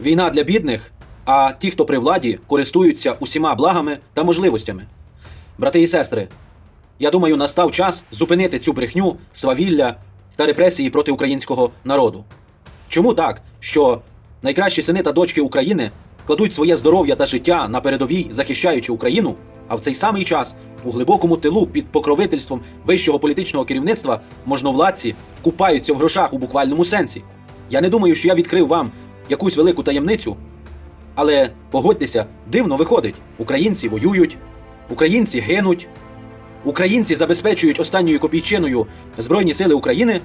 Війна для бідних, а ті, хто при владі, користуються усіма благами та можливостями. Брати і сестри, я думаю, настав час зупинити цю брехню, свавілля та репресії проти українського народу. Чому так, що найкращі сини та дочки України кладуть своє здоров'я та життя на передовій, захищаючи Україну, а в цей самий час у глибокому тилу під покровительством вищого політичного керівництва можновладці купаються в грошах у буквальному сенсі? Я не думаю, що я відкрив вам якусь велику таємницю, але погодьтеся, дивно виходить: українці воюють, українці гинуть, українці забезпечують останньою копійчиною Збройні Сили України,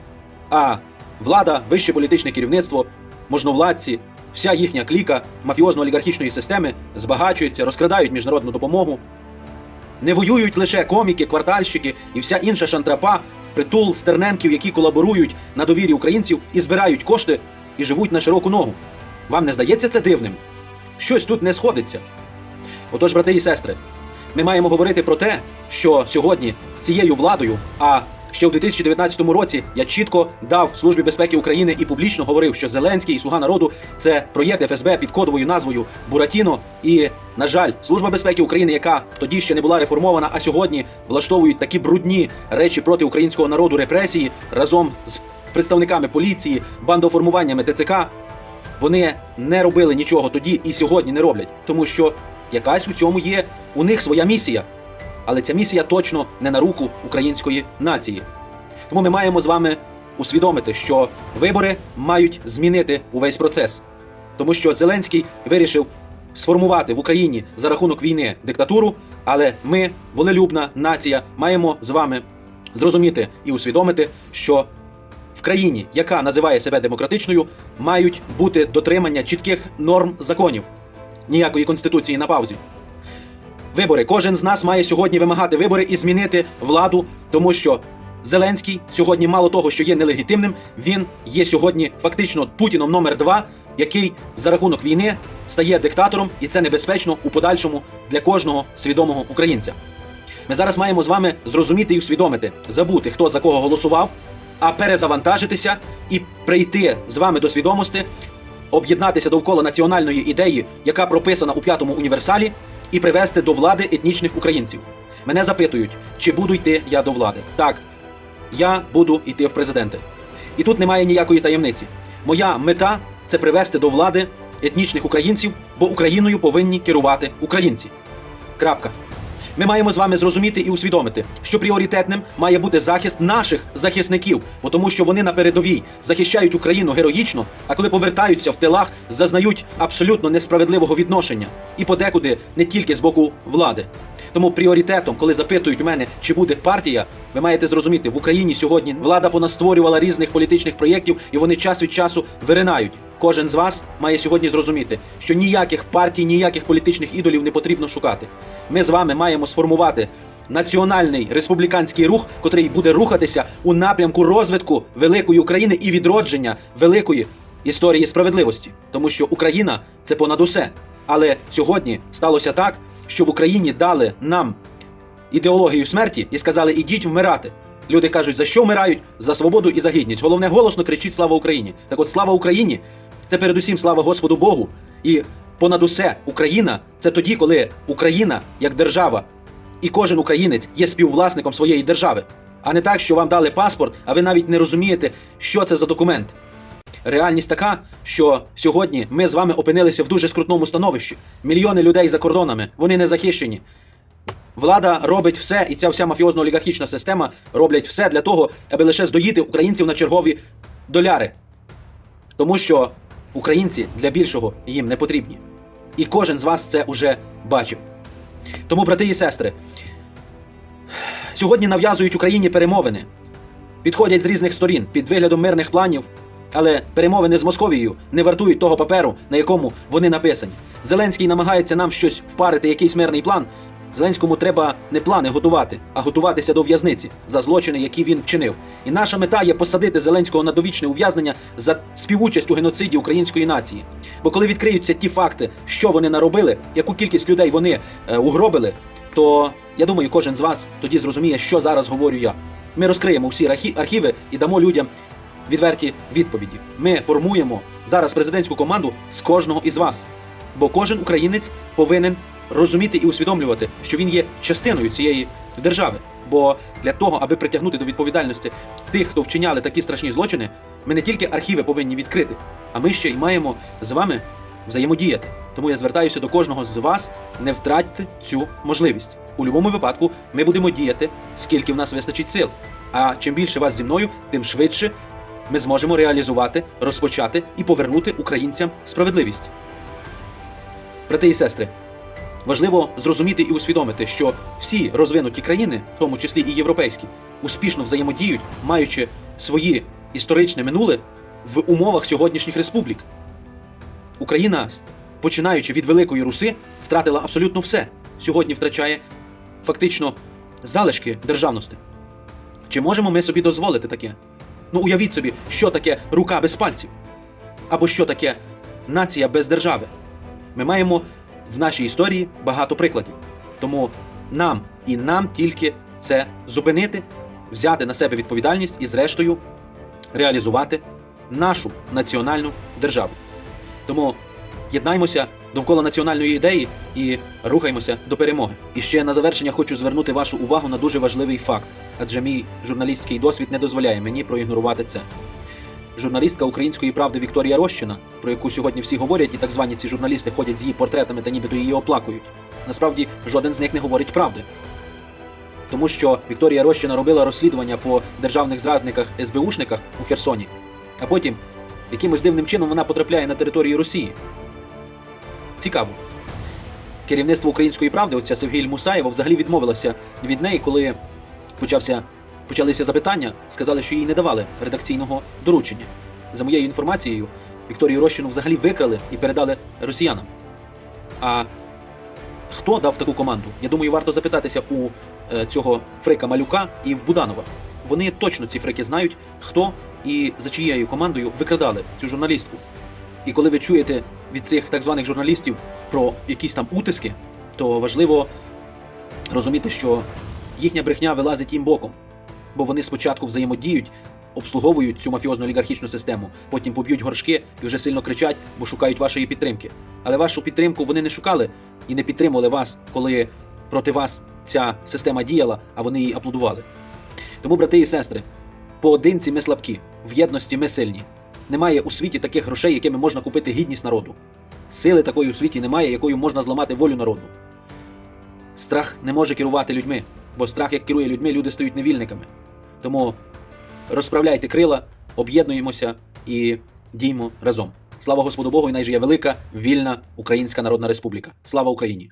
а влада, вище політичне керівництво, можновладці, вся їхня кліка мафіозно-олігархічної системи збагачується, розкрадають міжнародну допомогу. Не воюють лише коміки, квартальщики і вся інша шантрапа, притул стерненків, які колаборують на довірі українців і збирають кошти і живуть на широку ногу. Вам не здається це дивним? Щось тут не сходиться. Отож, брати і сестри, ми маємо говорити про те, що сьогодні з цією владою, а ще в 2019 році я чітко дав Службі безпеки України і публічно говорив, що Зеленський і Слуга народу це проєкт ФСБ під кодовою назвою Буратіно. І, на жаль, Служба безпеки України, яка тоді ще не була реформована, а сьогодні влаштовують такі брудні речі проти українського народу репресії разом з представниками поліції, бандоформуваннями ТЦК. Вони не робили нічого тоді і сьогодні не роблять, тому що якась у цьому є у них своя місія. Але ця місія точно не на руку української нації. Тому ми маємо з вами усвідомити, що вибори мають змінити увесь процес, тому що Зеленський вирішив сформувати в Україні за рахунок війни диктатуру. Але ми, волелюбна нація, маємо з вами зрозуміти і усвідомити, що в країні, яка називає себе демократичною, мають бути дотримання чітких норм законів, ніякої конституції на паузі. Вибори. Кожен з нас має сьогодні вимагати вибори і змінити владу, тому що Зеленський сьогодні, мало того, що є нелегітимним, він є сьогодні фактично Путіном номер два, який за рахунок війни стає диктатором, і це небезпечно у подальшому для кожного свідомого українця. Ми зараз маємо з вами зрозуміти і усвідомити, забути, хто за кого голосував, а перезавантажитися і прийти з вами до свідомості, об'єднатися довкола національної ідеї, яка прописана у п'ятому універсалі, і привести до влади етнічних українців. Мене запитують, чи буду йти я до влади. Так, я буду йти в президенти. І тут немає ніякої таємниці. Моя мета це привести до влади етнічних українців, бо Україною повинні керувати українці. Крапка. Ми маємо з вами зрозуміти і усвідомити, що пріоритетним має бути захист наших захисників, бо тому що вони на передовій захищають Україну героїчно, а коли повертаються в тилах, зазнають абсолютно несправедливого відношення і подекуди не тільки з боку влади. Тому пріоритетом, коли запитують у мене, чи буде партія, ви маєте зрозуміти, в Україні сьогодні влада понастворювала різних політичних проєктів, і вони час від часу виринають. Кожен з вас має сьогодні зрозуміти, що ніяких партій, ніяких політичних ідолів не потрібно шукати. Ми з вами маємо сформувати національний республіканський рух, котрий буде рухатися у напрямку розвитку великої України і відродження великої історії справедливості, тому що Україна це понад усе. Але сьогодні сталося так, що в Україні дали нам ідеологію смерті і сказали: ідіть вмирати. Люди кажуть, за що вмирають? За свободу і за гідність. Головне голосно кричіть Слава Україні. Так от слава Україні це передусім слава Господу Богу. І понад усе Україна це тоді, коли Україна як держава і кожен українець є співвласником своєї держави. А не так, що вам дали паспорт, а ви навіть не розумієте, що це за документ. Реальність така, що сьогодні ми з вами опинилися в дуже скрутному становищі. Мільйони людей за кордонами, вони не захищені. Влада робить все, і ця вся мафіозно-олігархічна система роблять все для того, аби лише здоїти українців на чергові доляри. Тому що українці для більшого їм не потрібні. І кожен з вас це уже бачив. Тому, брати і сестри, сьогодні нав'язують Україні перемовини, підходять з різних сторін під виглядом мирних планів, але перемовини з Московією не вартують того паперу, на якому вони написані. Зеленський намагається нам щось впарити, якийсь мирний план. Зеленському треба не плани готувати, а готуватися до в'язниці за злочини, які він вчинив. І наша мета є посадити Зеленського на довічне ув'язнення за співучасть у геноциді української нації. Бо коли відкриються ті факти, що вони наробили, яку кількість людей вони е, угробили, то я думаю, кожен з вас тоді зрозуміє, що зараз говорю я. Ми розкриємо всі архі- архіви і дамо людям відверті відповіді. Ми формуємо зараз президентську команду з кожного із вас. Бо кожен українець повинен розуміти і усвідомлювати, що він є частиною цієї держави. Бо для того, аби притягнути до відповідальності тих, хто вчиняли такі страшні злочини, ми не тільки архіви повинні відкрити, а ми ще й маємо з вами взаємодіяти. Тому я звертаюся до кожного з вас, не втратьте цю можливість. У будь-якому випадку ми будемо діяти, скільки в нас вистачить сил. А чим більше вас зі мною, тим швидше ми зможемо реалізувати, розпочати і повернути українцям справедливість. Брати і сестри, важливо зрозуміти і усвідомити, що всі розвинуті країни, в тому числі і європейські, успішно взаємодіють, маючи свої історичне минуле в умовах сьогоднішніх республік. Україна, починаючи від Великої Руси, втратила абсолютно все. Сьогодні втрачає фактично залишки державності. Чи можемо ми собі дозволити таке? Ну уявіть собі, що таке рука без пальців, або що таке нація без держави. Ми маємо в нашій історії багато прикладів. Тому нам і нам тільки це зупинити, взяти на себе відповідальність і, зрештою, реалізувати нашу національну державу. Тому єднаймося довкола національної ідеї і рухаймося до перемоги. І ще на завершення хочу звернути вашу увагу на дуже важливий факт, адже мій журналістський досвід не дозволяє мені проігнорувати це. Журналістка української правди Вікторія Рощина, про яку сьогодні всі говорять, і так звані ці журналісти ходять з її портретами та нібито її оплакують. Насправді жоден з них не говорить правди. Тому що Вікторія Рощина робила розслідування по державних зрадниках СБУшниках у Херсоні, а потім якимось дивним чином вона потрапляє на територію Росії. Цікаво. Керівництво української правди, оця Севгіль Мусаєва, взагалі відмовилося від неї, коли почався, почалися запитання, сказали, що їй не давали редакційного доручення. За моєю інформацією, Вікторію Рощину взагалі викрали і передали росіянам. А хто дав таку команду? Я думаю, варто запитатися у е, цього Фрика Малюка і в Буданова. Вони точно ці фрики знають, хто і за чиєю командою викрадали цю журналістку. І коли ви чуєте від цих так званих журналістів про якісь там утиски, то важливо розуміти, що їхня брехня вилазить їм боком, бо вони спочатку взаємодіють, обслуговують цю мафіозну олігархічну систему, потім поб'ють горшки і вже сильно кричать, бо шукають вашої підтримки. Але вашу підтримку вони не шукали і не підтримували вас, коли проти вас ця система діяла, а вони її аплодували. Тому, брати і сестри, поодинці ми слабкі, в єдності ми сильні. Немає у світі таких грошей, якими можна купити гідність народу. Сили такої у світі немає, якою можна зламати волю народу. Страх не може керувати людьми, бо страх, як керує людьми, люди стають невільниками. Тому розправляйте крила, об'єднуємося і діймо разом. Слава Господу Богу, і най же є велика, вільна Українська Народна Республіка. Слава Україні!